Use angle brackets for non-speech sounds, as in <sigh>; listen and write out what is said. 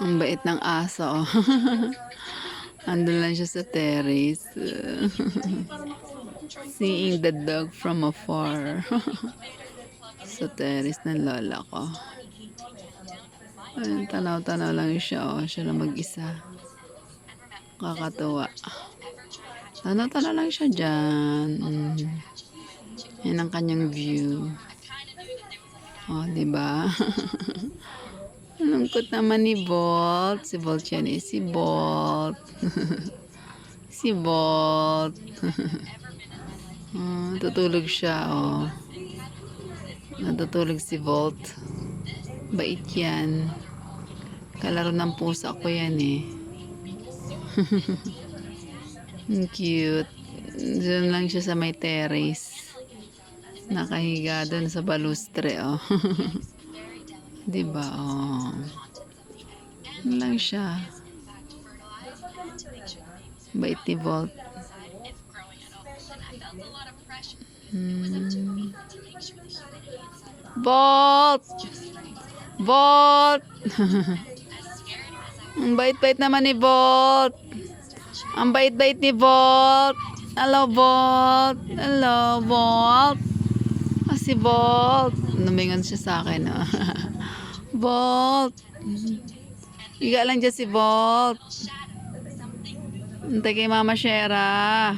Ang bait ng aso. <laughs> oh. Lang siya sa terrace. <laughs> Seeing the dog from afar. <laughs> sa terrace ng lola ko. Ayun, tanaw-tanaw lang siya. Oh. Siya lang mag-isa. Kakatuwa. Tanaw-tanaw lang siya dyan. Mm. Yan ang kanyang view. Oh, di ba? Lungkot naman ni Bolt. Si Bolt yan eh. Si Bolt. <laughs> si Bolt. <laughs> oh, tutulog siya, oh. Natutulog si Bolt. Bait yan. Kalaro ng pusa ko yan eh. <laughs> Cute. Diyan lang siya sa may terrace. Nakahiga doon sa balustre, oh. 'Di ba? Oh. Yun lang siya. Bait ni Volt. Hmm. Volt! Volt! <laughs> Ang bait-bait naman ni Volt. Ang bait-bait ni Volt. Hello, Volt. Hello, Volt. Ah, si Volt. Numingon siya sa akin. Oh. <laughs> Volt. Higa lang dyan si Volt. Antay kay Mama Shera.